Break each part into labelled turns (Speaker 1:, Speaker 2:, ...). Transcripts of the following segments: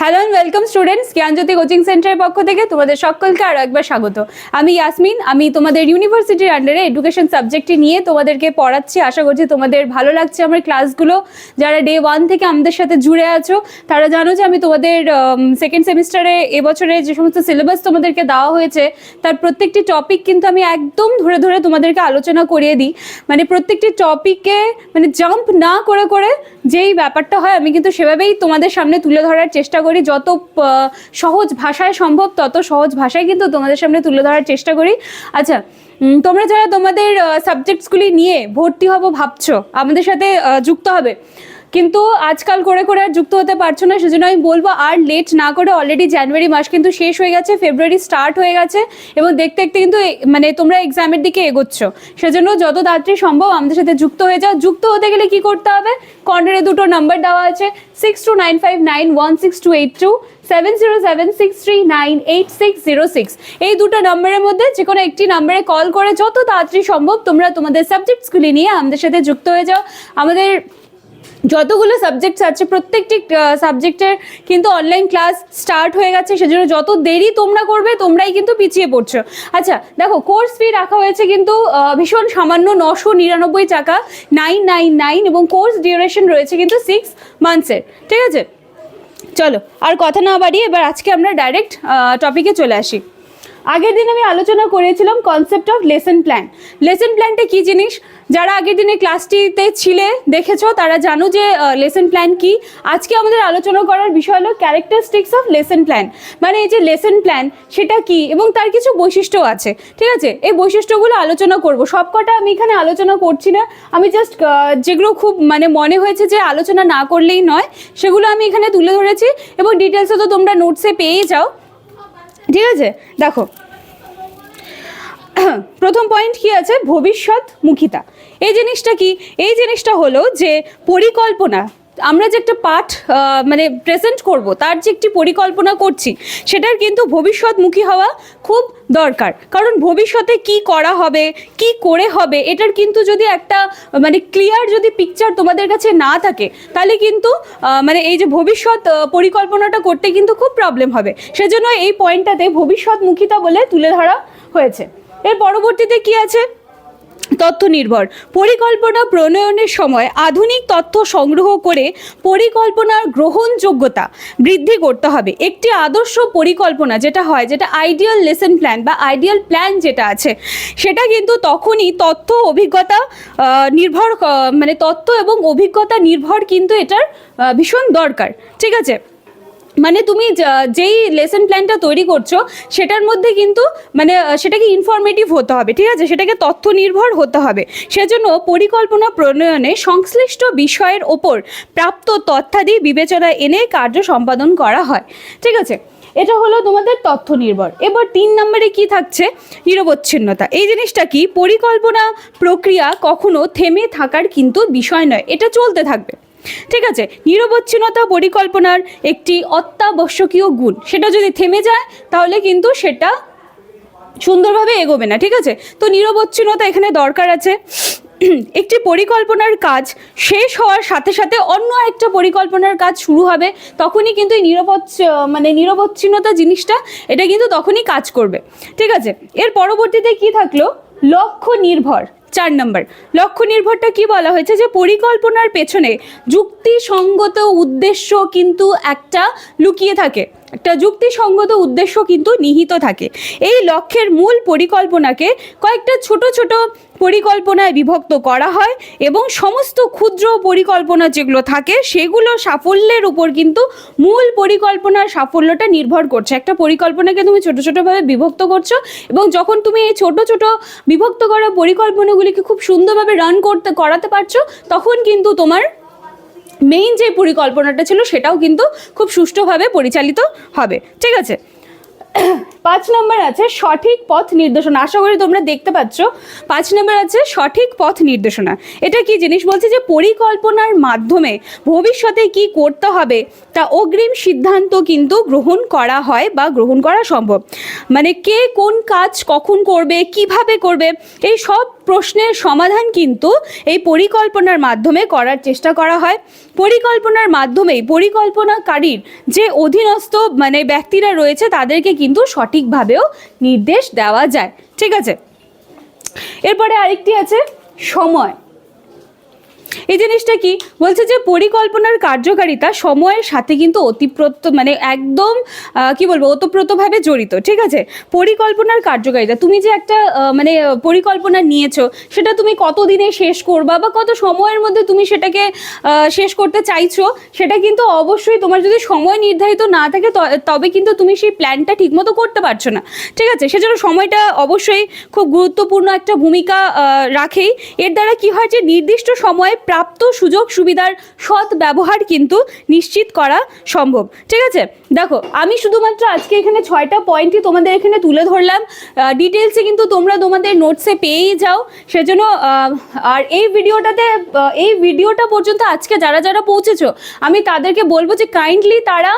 Speaker 1: Hello and welcome students Gyanjyoti coaching সেন্টারের পক্ষ থেকে তোমাদের সকলকে আরও একবার স্বাগত। আমি ইয়াসমিন আমি তোমাদের ইউনিভার্সিটির আন্ডারে এডুকেশন সাবজেক্টটি নিয়ে তোমাদেরকে পড়াচ্ছি। আশা করছি তোমাদের ভালো লাগছে আমার ক্লাসগুলো যারা ডে ওয়ান থেকে আমাদের সাথে জুড়ে আছো, তারা জানো যে আমি তোমাদের সেকেন্ড সেমিস্টারে এবছরে যে সমস্ত সিলেবাস তোমাদেরকে দেওয়া হয়েছে, তার প্রত্যেকটি টপিক কিন্তু আমি একদম ধরে ধরে তোমাদেরকে আলোচনা করিয়ে দিই। মানে প্রত্যেকটি টপিকে মানে জাম্প না করে করে যেই ব্যাপারটা হয়, আমি কিন্তু সেভাবেই তোমাদের সামনে তুলে ধরার চেষ্টা করি, যত সহজ ভাষায় সম্ভব, তত সহজ ভাষায় কিন্তু তোমাদের সামনে তুলে ধরার চেষ্টা করি। আচ্ছা তোমরা যারা তোমাদের সাবজেক্টসগুলি নিয়ে ভর্তি হব ভাবছ, আমাদের সাথে যুক্ত হবে। কিন্তু আজকাল করে করে আর যুক্ত হতে পারছ না, সেজন্য আমি বলব আর লেট না করে অলরেডি জানুয়ারি মাস কিন্তু শেষ হয়ে গেছে ফেব্রুয়ারি স্টার্ট হয়ে গেছে এবং দেখতে দেখতে কিন্তু মানে তোমরা এক্সামের দিকে এগোচ্ছ। সেজন্য যত তাড়াতাড়ি সম্ভব আমাদের সাথে যুক্ত হয়ে যাও। যুক্ত হতে গেলে কি করতে হবে? কর্নারে দুটো নাম্বার দেওয়া আছে six two nine five nine one six two eight two seven zero seven six three nine eight six zero six এই দুটো নম্বরের মধ্যে যে কোনো একটি নম্বরে কল করে যত তাড়াতাড়ি সম্ভব তোমরা তোমাদের সাবজেক্টসগুলি নিয়ে আমাদের সাথে যুক্ত হয়ে যাও। আমাদের যতগুলো সাবজেক্টস আছে, প্রত্যেকটি সাবজেক্টের কিন্তু অনলাইন ক্লাস স্টার্ট হয়ে গেছে, সেজন্য যত দেরি তোমরা করবে, তোমরাই কিন্তু পিছিয়ে পড়ছো। আচ্ছা দেখো কোর্স ফি রাখা হয়েছে কিন্তু ভীষণ সামান্য নশো নিরানব্বই টাকা নাইন নাইন নাইন এবং কোর্স ডিউরেশন রয়েছে কিন্তু সিক্স মান্থসের ঠিক আছে? চলো, আর কথা না বাড়িয়ে এবার আজকে আমরা ডাইরেক্ট টপিকে চলে আসি। আগের দিন আমি আলোচনা করেছিলাম concept of lesson plan lesson প্ল্যানটা কি জিনিস? যারা আগের দিনে ক্লাসটিতে ছিলে, দেখেছ, তারা জানো যে লেসন প্ল্যান কি। আজকে আমাদের আলোচনা করার বিষয় হলো ক্যারেক্টারিস্টিক্স অফ লেসন প্ল্যান মানে এই যে লেসন প্ল্যান সেটা কি? এবং তার কিছু বৈশিষ্ট্য আছে, ঠিক আছে? এই বৈশিষ্ট্যগুলো আলোচনা করব। সবকটা আমি এখানে আলোচনা করছি না। আমি জাস্ট যেগুলো খুব মানে মনে হয়েছে যে আলোচনা না করলেই নয়, সেগুলো আমি এখানে তুলে ধরেছি। এবং ডিটেলসও তো তোমরা নোটসে পেয়েই যাও। ঠিক আছে? দেখো। প্রথম পয়েন্ট কি আছে? ভবিষ্যৎ মুখিতা এই জিনিসটা কি? এই জিনিসটা হলো যে পরিকল্পনা। আমরা যে একটা পাঠ মানে প্রেজেন্ট করব, তার যে একটি পরিকল্পনা করছি, সেটার কিন্তু ভবিষ্যৎমুখী হওয়া খুব দরকার। কারণ ভবিষ্যতে কি করা হবে, কি করে হবে, এটার কিন্তু যদি একটা মানে ক্লিয়ার যদি পিকচার তোমাদের কাছে না থাকে, তাহলে কিন্তু মানে এই যে ভবিষ্যৎ পরিকল্পনাটা করতে কিন্তু খুব প্রবলেম হবে। সেজন্য এই পয়েন্টটাতে ভবিষ্যৎমুখিতা বলে তুলে ধরা হয়েছে। এর পরবর্তীতে কি আছে? তথ্য নির্ভর পরিকল্পনা প্রণয়নের সময় আধুনিক তথ্য সংগ্রহ করে পরিকল্পনার গ্রহণযোগ্যতা বৃদ্ধি করতে হবে। একটি আদর্শ পরিকল্পনা যেটা হয়, যেটা আইডিয়াল লেসন প্ল্যান বা আইডিয়াল প্ল্যান যেটা আছে, সেটা কিন্তু তখনই তথ্য, অভিজ্ঞতা নির্ভর মানে তথ্য এবং অভিজ্ঞতা নির্ভর কিন্তু এটার ভীষণ দরকার। ঠিক আছে? মানে তুমি যেই লেসন প্ল্যানটা তৈরি করছ, সেটার মধ্যে কিন্তু মানে সেটাকে ইনফরমেটিভ হতে হবে, ঠিক আছে? সেটাকে তথ্য নির্ভর হতে হবে। সেজন্য পরিকল্পনা প্রণয়নে সংশ্লিষ্ট বিষয়ের ওপর প্রাপ্ত তথ্যাদি বিবেচনা এনে কার্য সম্পাদন করা হয়, ঠিক আছে? এটা হলো তোমাদের তথ্য নির্ভর এবার তিন নম্বরে কি থাকছে? নিরবচ্ছিন্নতা। এই জিনিসটা কি? পরিকল্পনা প্রক্রিয়া কখনো থেমে থাকার কিন্তু বিষয় নয়। এটা চলতে থাকবে। ঠিক আছে, নিরবচ্ছিন্নতা পরিকল্পনার একটি অত্যাবশ্যকীয় গুণ। সেটা যদি থেমে যায়, তাহলে কিন্তু সেটা সুন্দরভাবে এগোবে না, ঠিক আছে? তো নিরবচ্ছিন্নতা এখানে দরকার আছে। একটি পরিকল্পনার কাজ শেষ হওয়ার সাথে সাথে অন্য একটা পরিকল্পনার কাজ শুরু হবে, তখনই কিন্তু এই নিরবচ্ছ মানে নিরবচ্ছিন্নতা জিনিসটা, এটা কিন্তু তখনই কাজ করবে। ঠিক আছে, এর পরবর্তীতে কি থাকল? লক্ষ্য নির্ভর। চার নম্বর। লক্ষ্য নির্ভরটা কি বলা হয়েছে যে পরিকল্পনার পেছনে যুক্তিসঙ্গত উদ্দেশ্য কিন্তু একটা লুকিয়ে থাকে। একটা যুক্তিসঙ্গত উদ্দেশ্য কিন্তু নিহিত থাকে। এই লক্ষ্যের মূল পরিকল্পনাকে কয়েকটা ছোট ছোট পরিকল্পনায় বিভক্ত করা হয় এবং সমস্ত ক্ষুদ্র পরিকল্পনা যেগুলো থাকে, সেগুলো সাফল্যের উপর কিন্তু মূল পরিকল্পনার সাফল্যটা নির্ভর করছে। একটা পরিকল্পনাকে তুমি ছোট, ছোটোভাবে বিভক্ত করছ এবং যখন তুমি এই ছোট ছোট বিভক্ত করা পরিকল্পনাগুলিকে খুব সুন্দরভাবে রান করতে, করাতে পারছ, তখন কিন্তু তোমার মেইন যে পরিকল্পনাটা ছিল সেটাও কিন্তু খুব সুষ্ঠুভাবে পরিচালিত হবে। ঠিক আছে? পাঁচ নম্বর আছে সঠিক পথ নির্দেশনা। আশা করি তোমরা দেখতে পাচ্ছ, পাঁচ নম্বর আছে সঠিক পথ নির্দেশনা। এটা কি জিনিস? বলছে যে পরিকল্পনার মাধ্যমে ভবিষ্যতে কি করতে হবে, তা অগ্রিম সিদ্ধান্ত কিন্তু গ্রহণ করা হয় বা গ্রহণ করা সম্ভব। মানে কে কোন কাজ কখন করবে, কীভাবে করবে, এই সব প্রশ্নের সমাধান কিন্তু এই পরিকল্পনার মাধ্যমে করার চেষ্টা করা হয়। পরিকল্পনার মাধ্যমেই পরিকল্পনাকারীর যে অধীনস্থ মানে ব্যক্তিরা রয়েছে, তাদেরকে কিন্তু সঠিকভাবেও নির্দেশ দেওয়া যায়। ঠিক আছে? এরপরে আরেকটি আছে সময়। এই জিনিসটা কি? বলছে যে পরিকল্পনার কার্যকারিতা সময়ের সাথে কিন্তু অতিপ্রত মানে একদম কি বলব, ওতপ্রোতভাবে জড়িত, ঠিক আছে? পরিকল্পনার কার্যকারিতা, তুমি যে একটা মানে পরিকল্পনা নিয়েছো, সেটা তুমি কতদিনে শেষ করবা বা কত সময়ের মধ্যে তুমি সেটাকে শেষ করতে চাইছো, সেটা কিন্তু অবশ্যই তোমার যদি সময় নির্ধারিত না থাকে তবে কিন্তু তুমি সেই প্ল্যানটা ঠিকমতো করতে পারছ না, ঠিক আছে? সেজন্য সময়টা অবশ্যই খুব গুরুত্বপূর্ণ একটা ভূমিকা রাখেই। এর দ্বারা কি হয় যে নির্দিষ্ট সময়ে প্রাপ্ত সুযোগ সুবিধার সৎ ব্যবহার কিন্তু নিশ্চিত করা সম্ভব। ঠিক আছে? দেখো, আমি শুধুমাত্র আজকে এখানে ছয়টা পয়েন্টই তোমাদের এখানে তুলে ধরলাম। ডিটেলসে কিন্তু তোমরা তোমাদের নোটসে পেয়েই যাও। সেজন্য আর এই ভিডিওটাতে এই ভিডিওটা পর্যন্ত আজকে যারা যারা পৌঁছেছো, আমি তাদেরকে বলব যে কাইন্ডলি তারা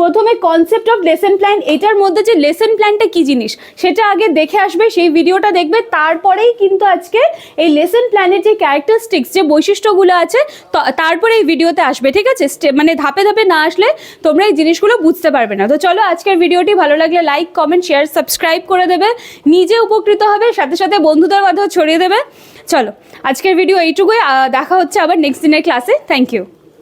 Speaker 1: প্রথমে কনসেপ্ট অফ লেসন প্ল্যান এটার মধ্যে যে লেসন প্ল্যানটা কি জিনিস, সেটা আগে দেখে আসবে, সেই ভিডিওটা দেখবে, তারপরেই কিন্তু আজকে এই লেসন প্ল্যানের যে ক্যারেক্টারিস্টিক্স যে বৈশিষ্ট্যগুলো আছে তারপরে এই ভিডিওতে আসবে, ঠিক আছে? মানে ধাপে ধাপে না আসলে তোমরা এই জিনিসগুলো বুঝতে পারবে না। তো চলো আজকের ভিডিওটি ভালো লাগলে লাইক কমেন্ট শেয়ার সাবস্ক্রাইব করে দেবে, নিজে উপকৃত হবে, সাথে সাথে বন্ধুদের মাঝেও ছড়িয়ে দেবে। চলো, আজকের ভিডিও এইটুকুই দেখা হচ্ছে আবার নেক্সট দিনের ক্লাসে থ্যাংক ইউ